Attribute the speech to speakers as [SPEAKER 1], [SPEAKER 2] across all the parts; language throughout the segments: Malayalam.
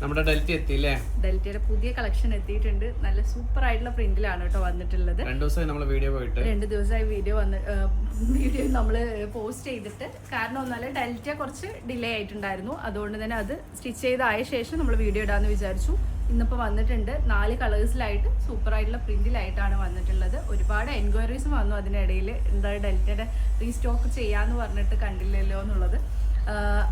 [SPEAKER 1] നമ്മുടെ ഡെൽറ്റി എത്തിയില്ലേ?
[SPEAKER 2] ഡെൽറ്റയുടെ പുതിയ കളക്ഷൻ എത്തിയിട്ടുണ്ട്. നല്ല സൂപ്പർ ആയിട്ടുള്ള പ്രിന്റിലാണ് കേട്ടോ വന്നിട്ടുള്ളത്.
[SPEAKER 1] രണ്ട് ദിവസമായി നമ്മൾ വീഡിയോ പോയിട്ട്.
[SPEAKER 2] രണ്ട് ദിവസമായി വീഡിയോ വന്ന് വീഡിയോ നമ്മൾ പോസ്റ്റ് ചെയ്തിട്ട്. കാരണം എന്നാൽ ഡെൽറ്റ കുറച്ച് ഡിലേ ആയിട്ടുണ്ടായിരുന്നു. അതുകൊണ്ട് തന്നെ അത് സ്റ്റിച്ച് ചെയ്തായ ശേഷം നമ്മൾ വീഡിയോ ഇടാന്ന് വിചാരിച്ചു. ഇന്നിപ്പോൾ വന്നിട്ടുണ്ട്. നാല് കളേഴ്സിലായിട്ട് സൂപ്പർ ആയിട്ടുള്ള പ്രിന്റിലായിട്ടാണ് വന്നിട്ടുള്ളത്. ഒരുപാട് എൻക്വയറീസ് വന്നു അതിനിടയിൽ എന്താ ഡെൽറ്റയുടെ റീസ്റ്റോക്ക് ചെയ്യാന്ന് പറഞ്ഞിട്ട് കണ്ടില്ലല്ലോ എന്നുള്ളത്.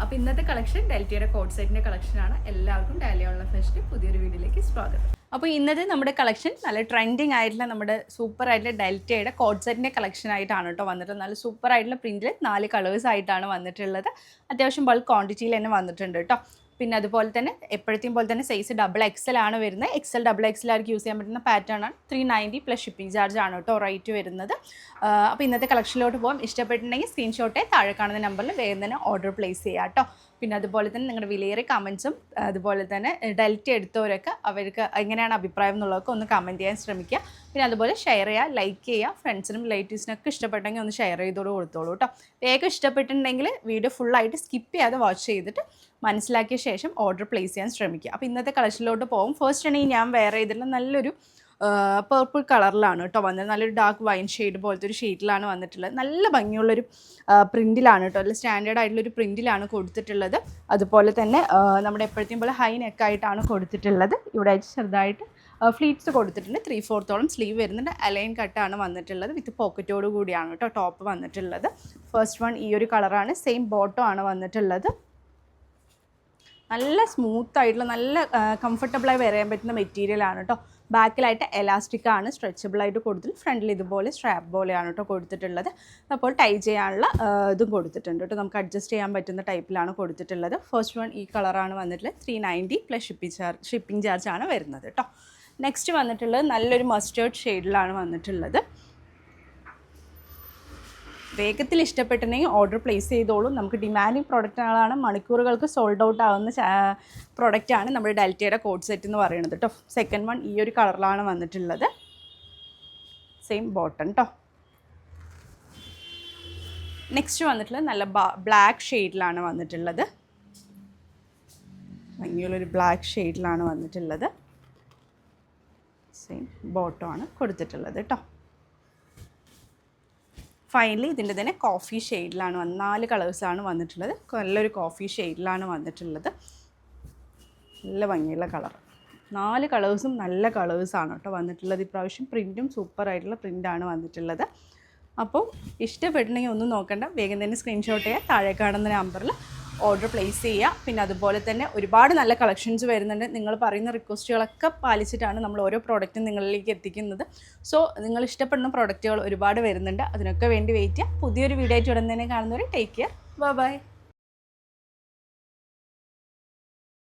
[SPEAKER 2] അപ്പോൾ ഇന്നത്തെ കളക്ഷൻ ഡെൽറ്റയുടെ കോഡ് സെറ്റിന്റെ കളക്ഷനാണ് എല്ലാവർക്കും ഡാലിയുള്ള ഫെസ്റ്റ് പുതിയൊരു വീഡിയോയിലേക്ക് സ്വാഗതം. അപ്പോൾ ഇന്നത്തെ നമ്മുടെ കളക്ഷൻ നല്ല ട്രെൻഡിങ് ആയിട്ടുള്ള നമ്മുടെ സൂപ്പർ ആയിട്ടുള്ള ഡെൽറ്റയുടെ കോഡ് സെറ്റിന്റെ കളക്ഷൻ ആയിട്ടാണ് കേട്ടോ വന്നിട്ട് നല്ല സൂപ്പർ ആയിട്ടുള്ള പ്രിന്റിൽ നാല് കളേഴ്സ് ആയിട്ടാണ് വന്നിട്ടുള്ളത്. അത്യാവശ്യം ബൾക്ക് ക്വാണ്ടിറ്റിയിൽ തന്നെ വന്നിട്ടുണ്ട് കേട്ടോ പിന്നെ അതുപോലെ തന്നെ എപ്പോഴത്തെയും പോലെ തന്നെ സൈസ് ഡബിൾ എക്സൽ ആണ് വരുന്നത്. എക്സൽ ഡബിൾ എക്സൽ ആർക്ക് യൂസ് ചെയ്യാൻ പറ്റുന്ന പാറ്റേൺ ആണ് three ninety plus shipping charge ആണ് കേട്ടോ റേറ്റ് വരുന്നത്. അപ്പോൾ ഇന്നത്തെ കളക്ഷനിലോട്ട് പോകാം ഇഷ്ടപ്പെട്ടിട്ടുണ്ടെങ്കിൽ സ്ക്രീൻഷോട്ടേ താഴെ കാണുന്ന നമ്പറിൽ വേഗം തന്നെ ഓർഡർ പ്ലേസ് ചെയ്യാം കേട്ടോ. പിന്നെ അതുപോലെ തന്നെ നിങ്ങളുടെ വിലയേറിയ കമൻസും അതുപോലെ തന്നെ ഡെൽറ്റ് എടുത്തവരൊക്കെ അവർക്ക് എങ്ങനെയാണ് അഭിപ്രായം എന്നുള്ളതൊക്കെ ഒന്ന് കമന്റ് ചെയ്യാൻ ശ്രമിക്കുക. പിന്നെ അതുപോലെ ഷെയർ ചെയ്യുക ലൈക്ക് ചെയ്യുക ഫ്രണ്ട്സിനും റിലേറ്റീവ്സിനൊക്കെ ഇഷ്ടപ്പെട്ടെങ്കിൽ ഒന്ന് ഷെയർ ചെയ്തോട് കൊടുത്തോളൂ കേട്ടോ വേഗം ഇഷ്ടപ്പെട്ടിട്ടുണ്ടെങ്കിൽ വീഡിയോ ഫുള്ളായിട്ട് സ്കിപ്പ് ചെയ്യാതെ വാച്ച് ചെയ്തിട്ട് മനസ്സിലാക്കിയ ശേഷം ഓർഡർ പ്ലേസ് ചെയ്യാൻ ശ്രമിക്കുക. അപ്പോൾ ഇന്നത്തെ കളക്ഷനിലോട്ട് പോകും. ഫസ്റ്റ് ആണെങ്കിൽ ഞാൻ വെയർ ചെയ്തിട്ടുള്ള നല്ലൊരു പേർപ്പിൾ കളറിലാണ് കേട്ടോ വന്നത്. നല്ലൊരു ഡാർക്ക് വൈൻ ഷെയ്ഡ് പോലത്തെ ഒരു ഷെയ്ഡിലാണ് വന്നിട്ടുള്ളത്. നല്ല ഭംഗിയുള്ളൊരു പ്രിന്റിലാണ് കേട്ടോ അല്ലെങ്കിൽ സ്റ്റാൻഡേർഡ് ആയിട്ടുള്ളൊരു പ്രിന്റിലാണ് കൊടുത്തിട്ടുള്ളത്. അതുപോലെ തന്നെ നമ്മുടെ എപ്പോഴത്തെയും പോലെ ഹൈ നെക്കായിട്ടാണ് കൊടുത്തിട്ടുള്ളത്. ഇവിടെ ചെറുതായിട്ട് ഫ്ലീറ്റ്സ് കൊടുത്തിട്ടുണ്ട്. ത്രീ ഫോർത്തോളം സ്ലീവ് വരുന്നുണ്ട്. അലൈൻ കട്ടാണ് വന്നിട്ടുള്ളത്. വിത്ത് പോക്കറ്റോട് കൂടിയാണ് കേട്ടോ ടോപ്പ് വന്നിട്ടുള്ളത്. ഫസ്റ്റ് വൺ ഈ ഒരു കളറാണ് സെയിം ബോട്ടോ ആണ് വന്നിട്ടുള്ളത്. നല്ല സ്മൂത്ത് ആയിട്ടുള്ള നല്ല കംഫർട്ടബിളായി വരാൻ പറ്റുന്ന മെറ്റീരിയലാണ് കേട്ടോ ബാക്കിലായിട്ട് എലാസ്റ്റിക് ആണ് സ്ട്രെച്ചബിൾ ആയിട്ട് കൊടുത്തിട്ട് ഫ്രണ്ടിൽ ഇതുപോലെ സ്ട്രാപ്പ് പോലെയാണ് കേട്ടോ കൊടുത്തിട്ടുള്ളത്. അപ്പോൾ ടൈ ചെയ്യാനുള്ള ഇതും കൊടുത്തിട്ടുണ്ട് കേട്ടോ നമുക്ക് അഡ്ജസ്റ്റ് ചെയ്യാൻ പറ്റുന്ന ടൈപ്പിലാണ് കൊടുത്തിട്ടുള്ളത്. ഫസ്റ്റ് വൺ ഈ കളറാണ് വന്നിട്ടുള്ളത്. Three ninety plus shipping charge shipping charge ആണ് വരുന്നത് കേട്ടോ നെക്സ്റ്റ് വന്നിട്ടുള്ളത് നല്ലൊരു മസ്റ്റേർഡ് ഷെയ്ഡിലാണ് വന്നിട്ടുള്ളത്. വേഗത്തിൽ ഇഷ്ടപ്പെട്ടിട്ടുണ്ടെങ്കിൽ ഓർഡർ പ്ലേസ് ചെയ്തോളൂ. നമുക്ക് ഡിമാൻഡിങ് പ്രൊഡക്റ്റുകളാണ് മണിക്കൂറുകൾക്ക് സോൾഡ് ഔട്ട് ആവുന്ന പ്രൊഡക്റ്റാണ് നമ്മുടെ ഡെൽറ്റയുടെ കോഡ് സെറ്റ് എന്ന് പറയുന്നത് കേട്ടോ സെക്കൻഡ് വൺ ഈ ഒരു കളറിലാണ് വന്നിട്ടുള്ളത്. സെയിം ബോട്ടൺ കേട്ടോ നെക്സ്റ്റ് വന്നിട്ടുള്ളത് നല്ല ബ്ലാക്ക് ഷെയ്ഡിലാണ് വന്നിട്ടുള്ളത്. ഭംഗിയുള്ളൊരു ബ്ലാക്ക് ഷെയ്ഡിലാണ് വന്നിട്ടുള്ളത്. സെയിം ബോട്ടമാണ് കൊടുത്തിട്ടുള്ളത് കേട്ടോ ഫൈനലി ഇതിന്റെ തന്നെ കോഫി ഷെയ്ഡിലാണ് നാല് കളേഴ്സാണ് വന്നിട്ടുള്ളത്. നല്ലൊരു കോഫി ഷെയ്ഡിലാണ് വന്നിട്ടുള്ളത്. നല്ല ഭംഗിയുള്ള കളർ നാല് കളേഴ്സും നല്ല കളേഴ്സാണ് കേട്ടോ വന്നിട്ടുള്ളത്. ഇപ്രാവശ്യം പ്രിന്റും സൂപ്പർ ആയിട്ടുള്ള പ്രിന്റാണ് വന്നിട്ടുള്ളത്. അപ്പോൾ ഇഷ്ടപ്പെട്ടിട്ടുണ്ടെങ്കിൽ ഒന്നും നോക്കണ്ട. വേഗം തന്നെ സ്ക്രീൻഷോട്ട് ചെയ്യുക താഴെ കാണുന്ന നമ്പറിൽ ഓർഡർ പ്ലേസ് ചെയ്യുക പിന്നെ അതുപോലെ തന്നെ ഒരുപാട് നല്ല കളക്ഷൻസ് വരുന്നുണ്ട്. നിങ്ങൾ പറയുന്ന റിക്വസ്റ്റുകളൊക്കെ പാലിച്ചിട്ടാണ് നമ്മൾ ഓരോ പ്രോഡക്റ്റും നിങ്ങളിലേക്ക് എത്തിക്കുന്നത്. സോ നിങ്ങൾ ഇഷ്ടപ്പെടുന്ന പ്രോഡക്റ്റുകൾ ഒരുപാട് വരുന്നുണ്ട്. അതിനൊക്കെ വേണ്ടി വെയിറ്റ് ചെയ്യുക പുതിയൊരു വീഡിയോ ആയിട്ട് ഉടൻ തന്നെ കാണുന്നവരെ ടേക്ക് കെയർ ബൈ ബൈ